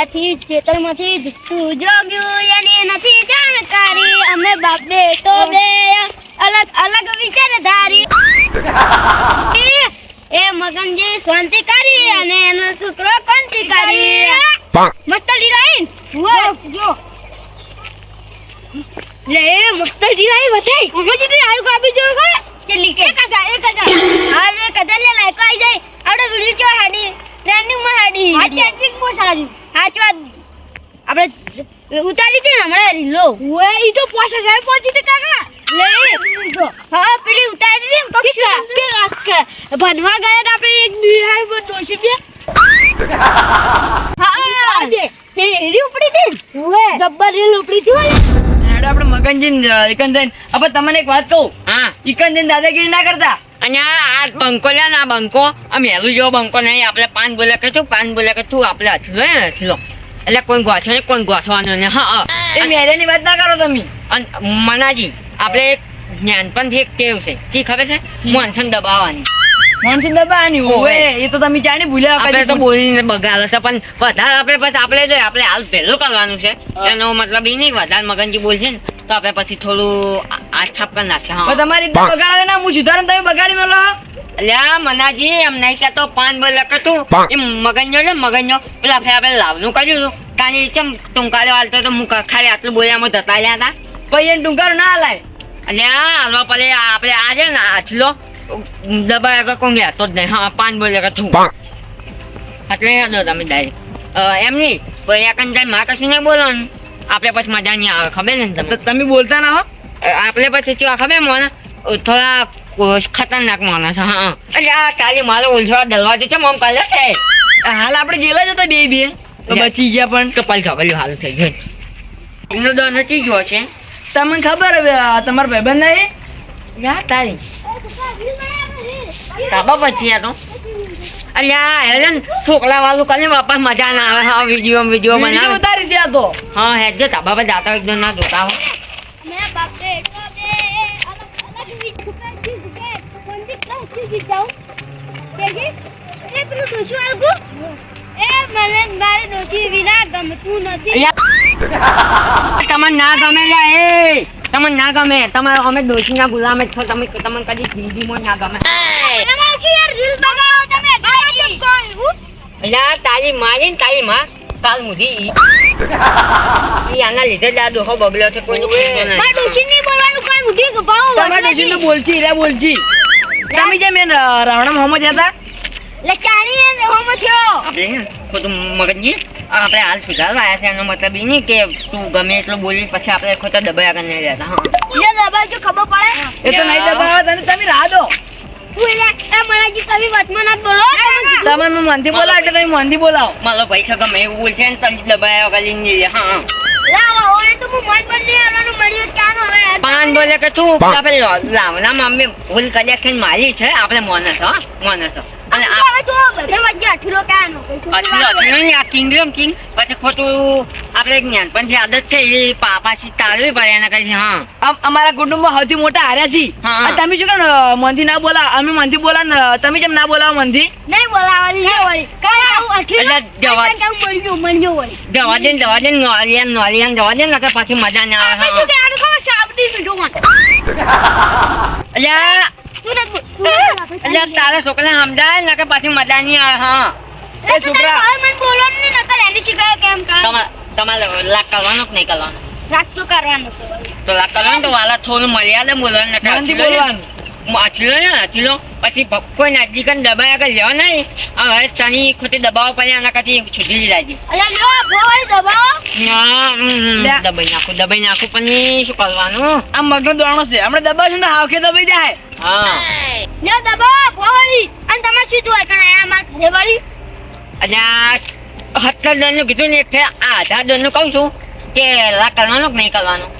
ત્યાંથી ચેતરમાંથી જ તું જોગ્યું એની નથી જાણકારી. અમે બાપ બે તો બે અલગ અલગ વિચાર ધારી એ મગનજી શાંતિ કરી અને એનો છોકરો કોંતી કરી. મસ્ત લીરાઈન જો લે મસ્ત લીરાઈ બતાઈ મગનજી આયુ કાપી જો કે ચલી કે? એક હજાર એક હજાર. અરે કદા લે લાઈકો આવી જાય. આપણે વિડિયો ચો હાડી. ટ્રેનિંગમાં હાડી. હા ટ્રેન્ડિંગમાં સારી સાચી વાત. આપણે ઉતારી હતી ને હમણાં રીલો ઓએ ઈ તો પાછા જાય પહોંચી તે કાકા. લે. હા પેલી ઉતારી હતી ને કક્ષા કે? રાત ભણવા ગયા ને આપણે એક નિહાય પર દોશી બે હા. એ રીલ ઉપડી હતી ઓએ જબ્બર રીલ ઉપડી હતી હોય હેડો આપણે મગનજીન એકંદન આપણે તમને એક વાત કહું. હા. એકંદન દાદાગીરી ના કરતા? અને આ બંકો લે ને આ બંકો આ મેલું જેવો બંકો નહીં આપણે પાન બોલે કે તું પાન બોલે કે તું આપણે અથલો ને હથલો એટલે કોઈ ગોઠો ને કોઈ ગોઠવાનું ને હા એ મેરેની વાત ના કરો તમે. અને મનાજી આપણે એક જ્ઞાનપણથી એક ટેવ છે. જી ખબર છે? મોનસન દબાવવાની. મોનસન દબાવવાની. ઓવે. એ તો તમે જાણી ભૂલ્યા આપણે તો બોલીને બગાડે છે પણ વધારે આપણે પછી આપણે જો આપણે હાલ પહેલું કરવાનું છે. એનો મતલબ એ નહીં વધારે મગનજી બોલશે ને તો આપણે પછી થોડું આ- આછાપ કરી નાખશે હા તમારી બગાડે ના હું સુધારણ તમે બગાડી મેલો. અલ્યા મનાજી એમ નહીં કહેતો પાન બોલે કે તું. એ મગનજો ને મગનજો પેલા ફે આપણે લાવનું કર્યું હતું. કાની ચમ ટૂંકારે વાળતો તો હું ખાલી આટલું બોલ્યામાં જતા રહ્યા હતા. પછી એને ટૂંકારો ના હલાય. અલ્યા હાલવા પડે આપણે આ છે ને આટલો દબાય કે કોઈ તો જ નહીં હા પાન બોલે કે તું. એટલે હેલો તમે ડાયરેક્ટ એમ નહીં પછી એકંદરમાં કશું નહીં બોલવાનું. આપણે પછી મજા નહીં આવે ખબર ને તો તમે બોલતા ના હો. આપણે પછી ચો ખબર મને? થોડા ખતરનાક માણસ હા. એટલે આ કાલે મારો ઉલઝવા દરવાજો છે મમ કાલે છે? હાલ આપણે જેલા જતા બે બે. બચી ગયા પણ. કપાલ કપાલ હાલ થઈ ગયો. એનો દો નથી ગયો છે. તમને ખબર હવે તમાર ભાઈબંધ નહીં? યા તારી. કાબા પછી આ તો. અલ્યા હેલેન છોકરા વાળું કને બાપા મજા ના આવે હા વીડિયો વીડિયો બનાવે. ઉતારી ત્યાં તો. હા હેડ તાબા પર જાતા એકદમ ના જોતા હો. મેં બાપ બેટો બે અલગ અલગ વિચાર ધારી કંતિ ક્લાસથી જીતાઉં કેજી? એ પેલું ડોશી આલગું એ મને મારે ડોશી વિના ગમતું નથી. તમને ના ગમે લ્યા એ! તમને ના ગમે. તમે અમે ડોશીના ગુલામ જ છો. તમે તમને કદી જિંદગીમાં ના ગમે. એમાં શું યાર રીલ બગાડો તમે? ડાયરી અલ્યા તારી મારી ને તારી માં કાલ મુધી ઈ આના લીધે જ આ દોહો છે તમારા રે તમે એ થયો આપણે મગનજી આપણે હાલ સુધારવા આવ્યા છે એનો મતલબ એ નહીં કે તું ગમે એટલું બોલી પછી આપણે ખોટા દબાયા કરીને જતા હા. દબાવ જો ખબર પડે. એ તો નહીં દબાવ તને તમે રાહ દો. તમે મનથી બોલાવો એટલે તમે મનથી બોલાવો. મારો પૈસા ગમે એવું બોલ છે ને તમે દબાયા વગર લઈને જઈએ હા. હા. લાવો હવે તો હું મન પર નહીં આવવાનું મળ્યું ક્યાંનો હવે? પાન બોલે કે તું લાવના મમ્મી ભૂલ કર્યા છે મારી છે આપણે મોનસ હા મોનસ અને આ તો બધે વચ્ચે અઠીલો કાનો અસલી અસલી નહીં, આ કિંગડમ કિંગ પછી ખોટું આપણે જ્ઞાન. પણ જે આદત છે એ પાછી તાળવી પડે એના કઈ હા. અમ- અમારા કુટુંબમાં સૌથી મોટા હાર્યા છે. તમે શું કેમ મંદી ના બોલા અમે મંદી બોલા ને તમે કેમ ના બોલાવો મંદી? નહીં બોલાવાની નહીં વળી. અઠીલો જવા- મળ્યો મળ્યો વળી. જવા દે ને જવા દે ને નોલિયાન નોલિયાન જવા દે ને નકર પછી મજા ના આવે અલ્યા તું નથી તું નથી અલ્યા તારા છોકરાને સમજાય? નકર પછી મજા નહીં આવે હા. એ છોકરા- છોકરા મને બોલવાનું નહીં નકર એની શીખડાવે કેમ તમારે તમારે લાગ કરવાનો કે નહીં કરવાનો? રાખતું કરવાનું છે. તો લાગ કરવાનો તો વાલા થોડું મર્યાદા બોલવાનું નકર મનથી ને- બોલવાનું. અચીલો ને અચીલો પછી કોઈ નજીક ને દબાયા આગળ લેવા નહીં. હવે તની ખોટી દબાવો પડે એના કાથી છૂટી લાગી ના. દબાઈ નાખું દબાઈ નાખું પણ શું કરવાનું? આ મગનો દોણો છે. હમણાં દબાવશું ને તો હાવખે દબાઈ જાય. હા. લ્યો દબાવો ભો અને તમે સીધું હોય કણ આ માર ઘરે વળી. અલ્યા સત્તર દોનનું કીધું ને એટલે આ આધાર દોનનું કહું છું કે લાગ કરવાનું કે નહીં કરવાનું?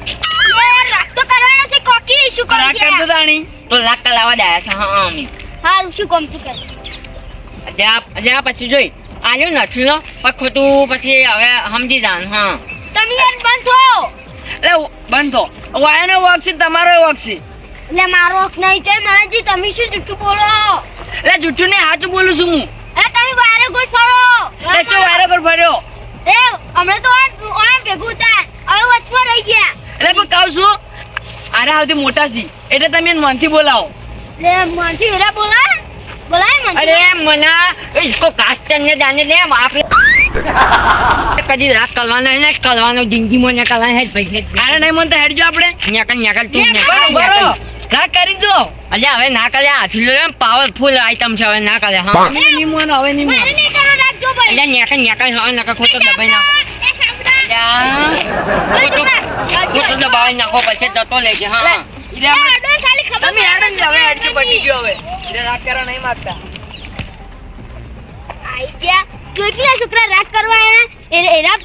યાર રાખતો કરવાનો છે કોકી. શું કરો રાગ કરતો તાણી તો લાગ કરાવવા દાયા છે હા અમે હારું શું કોમ તું કર? અલ્યા અલ્યા પછી જોઈ. આજે નથી લો પણ ખોટું પછી હવે સમજી જાન હા. તમે યાર બંધ થો. એટલે બંધ થો. વાયનો વર્ક છે તમારો વર્ક છે એટલે મારો હક નહીં તો મારાજી તમે શું જુઠ્ઠું બોલો? એટલે જુઠ્ઠું ને સાચું બોલું છું હું. એ તમે વારે ગોળ ફરો. એ શું વારે ગોળ ફર્યો? એ હમણે તો આમ ભેગું હતા હવે વચમાં રહી ગયા. એટલે પણ કહું છું આરા આવતી મોટા છી. એટલે તમે મનથી બોલાવો. લે મનથી એરા બોલા. મના ઇસકો ને જાને કદી રાત કલવાના ને કલવાનો જિંદગી માં ને કલવાના હે ભાઈ. અરે નહીં મન તો હેડજો આપણે. ન્યાકલ ન્યાકલ તું ન્યાકલ. રાગ કરી દો? અલ્યા હવે ના કરે હાથલો એમ પાવરફુલ આઈટમ છે હવે ના કરે હા. નહીં મોન હવે મારે મોન કરો રાખજો ભાઈ. અલ્યા નેકા નેકા હવે નકર ખોટો દબાઈ નાખો. ખોટો નાખો પછી જતો લેજે હા. ઈરે આપણે- આડો ખાલી ખબર તમે હવે પટી ગયો હવે. ઈરે રાગ કરવા નહીં માંગતા. આઈ ગયા. કેટલા છોકરા રાગ કરવા આયા? એ એરા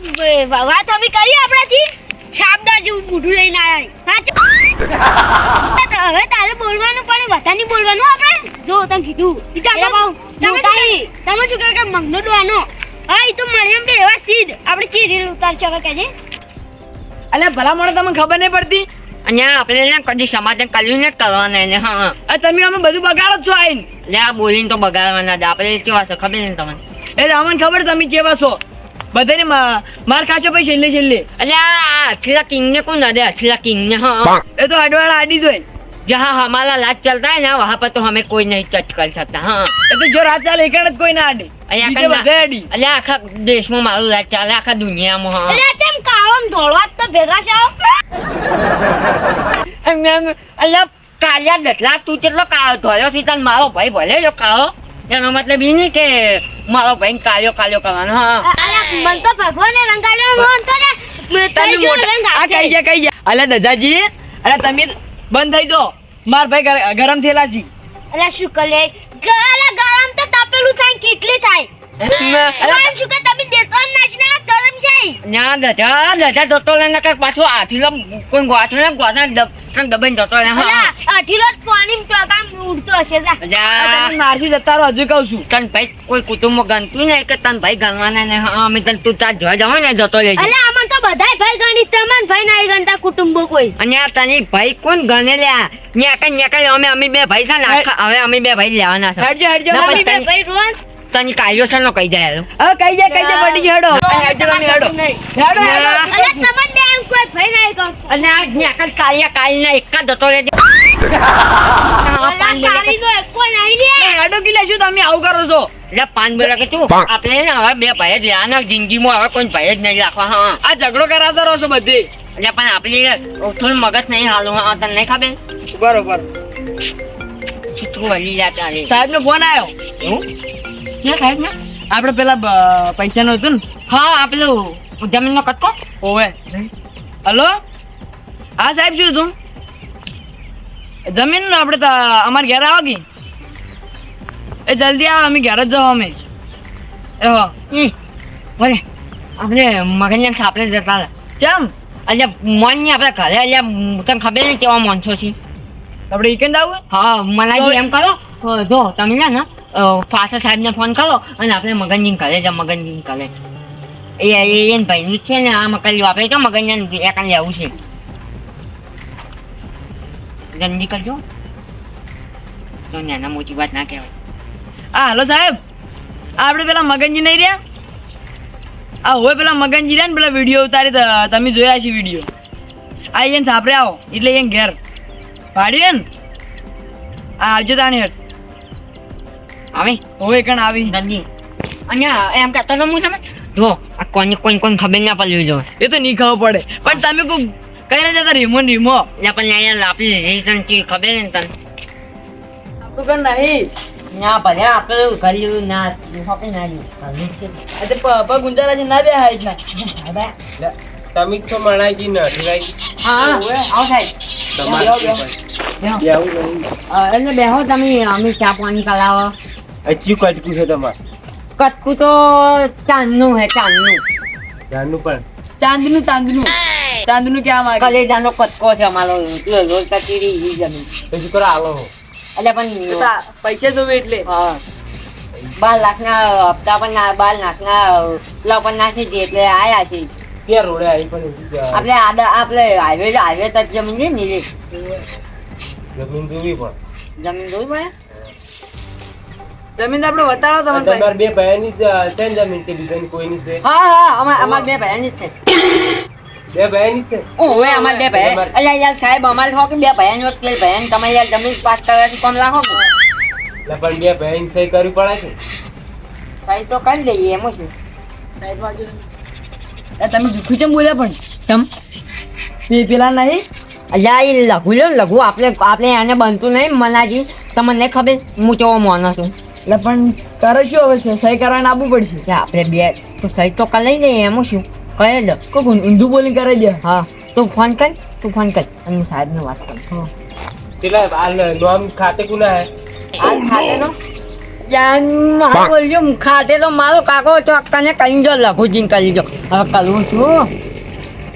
વાત હવે કરી આપણાથી? શાબદા જેવું બુઢું લઈને આયા. હા તો હવે તારે બોલવાનું પણ વધારે બોલવાનું આપણે? જો તને કીધું. એરા બાઉ, જોતા હી. તમે શું કહે કે મંગનો ડોહાનો હા એ તો એમ બે એવા સીધ. આપણે ચી રીલ છે હવે કહેજે. અલ્યા ભલા મને તમને ખબર નહીં પડતી? અહીંયા આપણે અહીંયા કદી સમાધાન કર્યું ને કરવાના એને હા. અરે તમે અમે બધું બગાડો છો આઈને. લે આ બોલીને તો બગાડવાના જ. આપણે કેવા છો? ખબર નહીં તમને? એ અમને ખબર તમે કેવા છો? બધાને મા- માર ખાશો પછી છેલ્લે છેલ્લે અલ્યા આ અછલા કિંગ ને કોણ અરે અછલા કિંગ ને હા એ તો અડવાળા આડી જોઈ जहाँ हमारा लाज चलता है ना वहाँ पर तो हमें कोई नहीं टच कर सकता हाँ એ તો જો રાત ચાલે એકણ જ કોઈ ના આડી અહીંયા બીજે કઈ ના- બધે આડી એટલે આખા દેશમાં મારું લાજ ચાલે આખા દુનિયામાં હા અરે ચમ કાળો ને ધોળો જ તો ભેગા છે એમ એમ એટલે કાળિયા દટલા તું કેટલો કાળો ધોયો છે તાર મારો ભાઈ ભલે જો કાળો એનો મતલબ એ નહીં કે મારો ભાઈ કાળિયો કાળિયો કરવાનો હા. મન તો ભગવાને રંગાડ્યો મન તો ને તમે જો મોટા આ. કઈ જા કઈ જા અલ્યા દાદાજી અલ્યા તમે બંધ થઈ જાઓ. માર ભાઈ ગર- ગરમ થયેલા છે. અલા શું કરે? ગરમ તો તપેલું થાય કેટલી થાય. અલ્યા શું કે તમે દેતો જ ને ના દજા દજા જતો લે ને કાંઈક પાછો હાથીલો કોઈ ગોઠવે ને ગોઠવે દબાઈને જતો રહે હા. જ પાણી ટકામ ઉડતો હશે જા. મારસી જતા રહો હજુ કહું છું. તન ભાઈ કોઈ કુટુંબ ગણતું નહીં કે તન ભાઈ ગણવાના ને હા અમે તને તું તાર જોવા જાવ ને જતો લેજે અલા આમાં તો બધાય ભાઈ ગણી તમાર ભાઈ ના ગણતા કુટુંબો કોઈ. અને આ તને ભાઈ કોણ ગણે લ્યા ન્યાકા ન્યાકા અમે અમે બે ભાઈ છે ને હવે અમે બે ભાઈ લેવાના છે. હેડજો હેડજો ના, તમે પણ બે ભાઈ રોજ તને કાયો છે નો કહી જાય હવે કહી જાય કહી જાય પડી ગયો હેડો. હેડો હેડો હેડો. ના. તમને બે એમ કોઈ ભય ના ગણતો અને આ ન્યાકા કાળિયા કાળીના એક જ જતો લેજે હા, અલા પાન બોલે એક કોઈ નહીં લે. એ હેડો કે લેશું તમે આવું કરો છો? એટલે પાન બોલે કે તું આપણે હવે બે ભાઈ જ લેવાના જિંદગીમાં હવે કોઈ ભાઈ નહીં રાખવા આ ઝઘડો કરાવતા રહો છો બધે. એટલે પણ આપણે થોડું મગજ નહીં હાલું હા તને નહીં ખબર? બરોબર. રે સાહેબ નો ફોન આવ્યો. ક્યાં સાહેબ ને આપણે પેલા પૈસાનું હતું ને? હા આ પેલું જમીનનો કટકો. ઓવે. હલો? હા સાહેબ શું તું જમીન આપણે તો અમારે ઘેર આવો કે એ જલ્દી આવો અમે ઘેર જ જાઓ અમે. એ હો. બોલે આપણે મગજને આપણે જતા હતા. ચમ? અલ્યા મનની આપણે ઘરે અલ્યા તને ખબર નહીં કેવા છો છે. આપણે વીકેન્ડ આવું હા મનાજી એમ કરો. જો તમે ને. પાછળ સાહેબને ફોન કરો અને આપણે મગનજીને ઘરે જ મગનજીને ઘરે. એ એને ભાઈનું છે ને, આ મકાન આપણે તો મગનને એકાને લેવું છે. જલ્દી કરજો. તો નાના મોટી વાત ના કહેવાય. હા હલો સાહેબ. આ આપણે પેલા મગનજી નહીં રહ્યા? આ હોય પેલા મગનજી રહ્યા ને, પેલા વીડિયો ઉતારી તમે જોયા છે વીડિયો. આ એને સાપરે આવો. એટલે એને ઘેર. પાડ્યું ને? આ આવજો તાણી હેઠ આવે. હોય કણ આવી જલ્દી અહીંયા એમ કહેતો તો હું તમે જો આ કોઈને કોઈ કોઈ ખબર ના પડવી જો એ તો નહીં ખબર પડે. પણ તમે કોઈ કઈ રીતે જતા રીમો રીમો. એટલે પણ અહીંયા આપણી રીઝન ખબર ને તને. તું કણ નહીં? ના ભલે આપણે કર્યું ના આપણે ના પ- પગ છે ના બે હાઈટ ના. તમે તો નથી હા આવો સાહેબ. તમારે બેહો, એટલે તમે અમે ચા પાણી કરાવો. હજી કટકું છે તમારે? કટકું તો ચાંદનું હે ચાંદનું. ચાંદનું પણ. ચાંદનું ચાંદનું. ચાંદનું ક્યાં માંગે? કલેજાનો કટકો છે અમારો રોલ કચીરી ઈ જમીન પછી કરો આલો એટલે પણ પૈસે જોવે એટલે. હા. બાર લાખના હપ્તા પણ ના બાર લાખના પેલા પણ નાખી છે એટલે આયા છે. ક્યાં રોડે આવી પણ આપણે આડા આપણે હાઈવે હાઈવે તક જમીન છે ને જમીન જોવી પણ. જમીન જોઈ પડે જમીન તો આપણે વતાડો તમને ભાઈ. તમારા બે ભાઈની છે ને જમીન કે બીજાની કોઈની છે? હા હા અમાર અમાર બે ભાઈની જ છે. બે ભાઈની છે? હવે અમાર બે ભાઈ. અલ્યા યાર સાહેબ અમારે હો કે બે ભાઈની હોત કે ભાઈની તમે યાર જમીન પાસ કરવાથી કોણ લાખો એટલે પણ બે ભાઈની સહી કરવી પડે છે. સહી તો કરી દઈએ એમ શું તમે. જુખી છે બોલ્યા પણ? તમ પેલા નહીં? અલ્યા એ લઘુ લ્યો લઘુ. આપણે આપણે આને બનતું નહીં મનાજી. તમને ખબર? હું ચો માનો છું? એટલે પણ તારે શું હવે છે? સહી કરવાને આપવું પડશે? આપણે બે તો સહી તો કરી લઈ એમાં શું? કહે દો કોઈ ઊંધું બોલી કરાવી દે. હા તું ફોન કર તું ફોન કર. અને સાહેબને વાત કરું. કેટલા નોમ ખાતે કુના હે? હાલ ખાતે તો મારો બોલજો ખાતે તો મારો કાકો ચોક્કાને કરી દો લઘુજીને કરી દો હવે કરવું છું.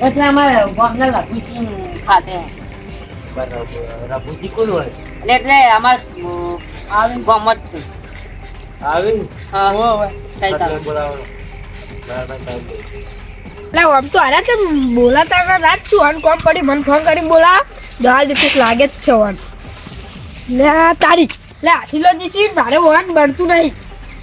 એટલે અમારે ગોમને લઘુજી ખાતે. રઘુજી કોણ હોય? એટલે અમારે છે. આવી? હા. હોવે, હોવે. કઈ તાર. બોલાવો. એટલે આમ તો આરા તો બોલાતા રાત છું. અને કોમ પડી મને ફોન કરી બોલા. દાળ દીકરી લાગે જ છે વન લે આ તારી. લે આઠીલો દીસી મારે વન બનતું નહીં.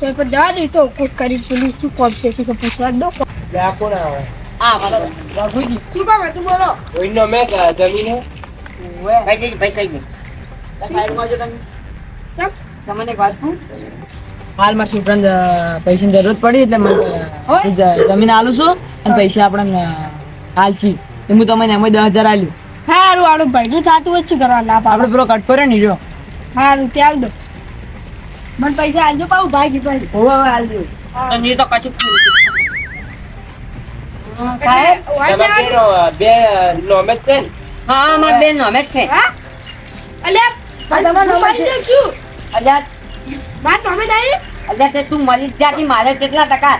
તો પણ દવા દી તો કોક કરી શું શું કોમ છે શું કે પૂછવા દો લે આ કોણ આવે? હા બરાબર રઘુજી. શું કામ હતું બોલો. કોઈનો મેં જમીને જમીન? હે હોવે. કઈ જઈ ભાઈ કઈ નહીં સાઈડમાં આવજો તમે. તમને એક વાત કહું? હાલ મારા છોકરાને પૈસાની જરૂરત પડી એટલે મને જમીન આલું છું અને પૈસા આપણને હાલશી હાલ હું તમને એમાં દસ હજાર આલ્યું સારું આડું ભાઈ નું થતું હોય શું કરવા ના આપણે પેલો કટ કર્યો ને જો સારું ત્યાં દો. મને પૈસા આલજો પાઉં ભાઈ પડી હોવે હવે આલજો. અને નહીં તો કશું બે નોમેજ છે હા અમારે બેન નોમેજ છે. હા? અલ્યા તમારો નોમેજ છું. અલ્યા માર નંબર નહીં? અલ્યા તે તું મળી જ જાતી મારે કેટલા ટકા?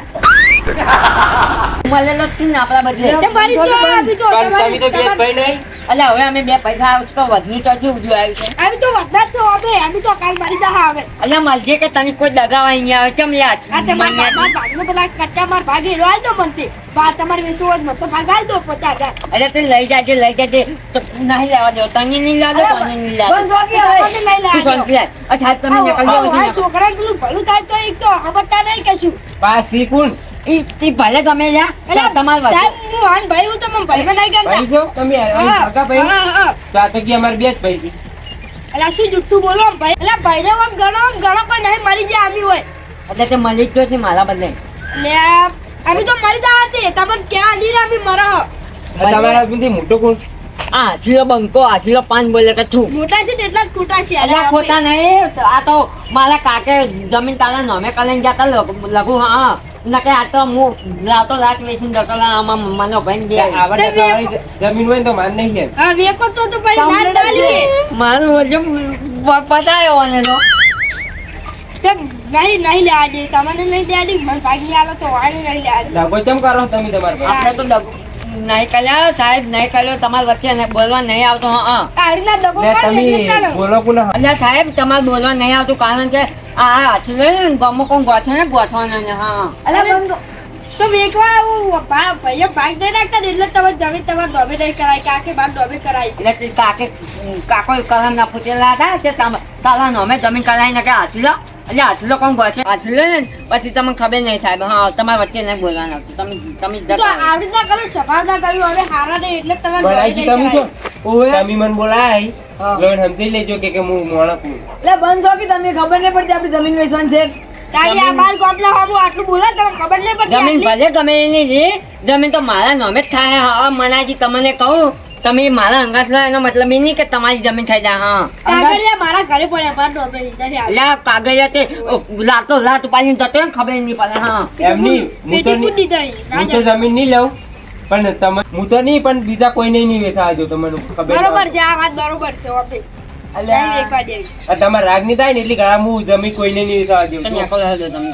મળેલો છું ને આપણા બદલે. મારી જો આવી તો પણ તમે તો બે તમારી ભાઈ નહીં અલ્યા હવે અમે બે પૈસા આવશે તો વધુ તો હજુ ઉજવું આવ્યું છે? આવી તો વધના છો હવે એની તો કાલ મારી દા આવે અલ્યા મળજે કે તને કોઈ દગાવા અહીંયા આવે ચમ લ્યા? આ માર ભાગનો પેલા કચ્ચા માર ભાગી રો આલ દો મનતે બા તમારે વિસો જ મત ભાગ આલ દો 50000 અલ્યા તે લઈ જાજે લઈ જાજે. તો નહીં લેવા દો તને નહીં લેવા દો તને નહીં લેવા બંધ હવે અચ્છા તમે નકલ આવો છોકરા પેલું ભલું થાય તો એક તો ખબરતા નહીં કશું. પાસી કોણ? ઈ ભલે ગમે લ્યા એટલે તમારે સાહેબ હું આન ભાઈ હું તો મને ભાઈ બનાઈ ગયા ભાઈ છો તમે કાકા ભાઈ હા હા તો કે અમારે બે જ ભાઈ છે એટલે શું જુઠ્ઠું બોલો આમ ભાઈ? એટલે ભાઈને આમ ગણો આમ ગણો કોઈ નહીં મરી જાય આમી હોય. એટલે તે મળી ગયો છે મારા બદલે. એટલે અમે તો મરી જા હતી તમને ક્યાં આલી આમી મરો? તમારા બધી મોટો કોણ? આ આછીલો બંકો આછીલો પાન બોલે કે તું મોટા છે એટલા જ ખોટા છે અલ્યા ખોટા નહીં આ તો મારા કાકે જમીન તારા નમે કલન જતા લઘુ હા. નકે આ તો હું રાતો રાત વેચીને જતો આમાં મનો ભાઈ બે આવડે જમીન હોય તો માન નહીં એમ હા વેકો તો તો ભાઈ ના ડાલી મારું હજુ પતાયો અને તો. તે નહીં નહીં લે આડી તમને નહીં લે મને ભાગી આલો તો વાળી નહીં લે આડી લાગો ચમ કરો તમે તમારે? આપણે તો લઘુ નહીં કર્યા સાહેબ નહીં કર્યો તમારા વચ્ચે બોલવા નહીં આવતો હા બોલો સાહેબ તમારે બોલવા નહીં આવતું કારણ કે આ ગમો કોણ ગોઠે ને? ગોઠવાના ને હા. અલા તો વેકવા આવું ભાઈ ભાગ દઈ નાખતા ને એટલે તમે જમીન તમારે દોબે નહીં કરાય કાકે બાર દોબે કરાય. એટલે તે કાકે કાકો કલમ ના પૂછેલા હતા તમ- તારા નોમે જમીન કરાવીને કે હાથીલો એટલે હાથીલો કોણ ગોઠે હાથીલો ને પછી તમને ખબર નહીં સાહેબ હા તમારા વચ્ચે નહીં બોલવાના. તમે તમે. આવડી ના કરો સફાર ના કર્યું હવે હારા નહીં એટલે તમે નહીં મને બોલાય. લોન સમજી લેજો કે કે હું મોણા છું. એટલે બંધ થો કે તમને ખબર નહીં પડતી આપણી જમીન વેચવાની છે. તારી આ બાર ગોપલા હામું આટલું બોલે તમને ખબર નહીં પડતી જમીન ભલે ગમે એની છે જમીન તો મારા નોમે જ થાય હા મનાજી તમને કહું તમે મારા અંગાસ લો એનો મતલબ એ નહીં કે તમારી જમીન થઈ જાય હા. કાગળિયા મારા ઘરે પડ્યા લીધા તે લાતો લાત ઉપાડીને જતો ખબર નહીં પડે હા. એમની હું તો હું. જમીન નહીં લઉં. પણ તમે હું તો નહીં પણ બીજા કોઈને નહીં વેસા જો તમને ખબર બરોબર છે આ વાત બરોબર છે ઓકે. તમારા રાગની થાય ને એટલી ઘણા હું જમીન કોઈને નહીં ન્યાકો રહેજો તમે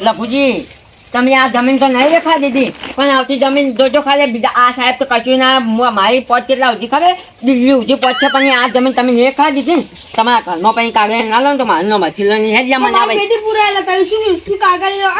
લખુજી આ જમીન તો નહીં દેખા દીધી પણ આવતી જમીન જોજો ખાલી. બીજા આ સાહેબ તો કશું ના મારી પોત કેટલા ઉધી ખબર? દિલ્હી ઉધી પોત છે પણ આ જમીન તમે નહીં ખા દીધી ને. તમારા ઘરમાં પછી કાગળ ના લો તો મારનો મથી લો નહીં હેડ જા મને આવે શું શું કાગળિયો?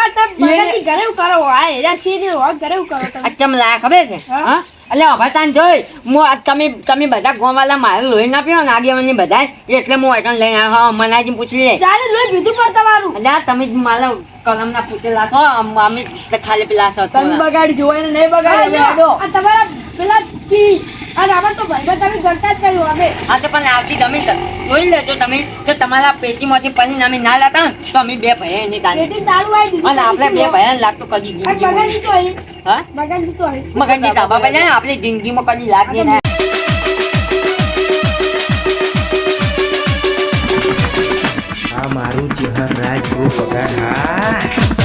આ તમ બધાથી ઘરે કરો આ હેરા છે ને હો ઘરે કરો તમે. કેમ લાયા ખબર છે? હા? એટલે તાન જોઈ હું તમે તમે બધા ગોવાલા મારે લોહી ના પીવો ને આગેવાની બધા એટલે હું એકન લઈને આવ્યો. હા મનાજી પૂછી લે. ચાલે લોહી પીધું પર તમારું. એટલે તમે જ મારા કલમ ના પૂછેલા છો અમે ખાલી પેલા સતો તમે બગાડી છો એને નહીં બગાડ આ અમે જો. આ તમારા પેલા કી આમાં તો ભાઈ તમે જલતા જ કર્યું અમે આ તો પણ આવતી તમે તો જોઈ લેજો તમે. જો તમારા પેટીમાંથી પરિણામે ના લાતા તો અમે બે ભાઈ એની પેટી આવી અને આપણે બે ભાઈ લાગતું કદી આ જીતો હા? ધાબા પર જાય આપણી જિંદગીમાં કદી લાગીએ ના મારું ચહેર રાજ ગૃહ પગાર હા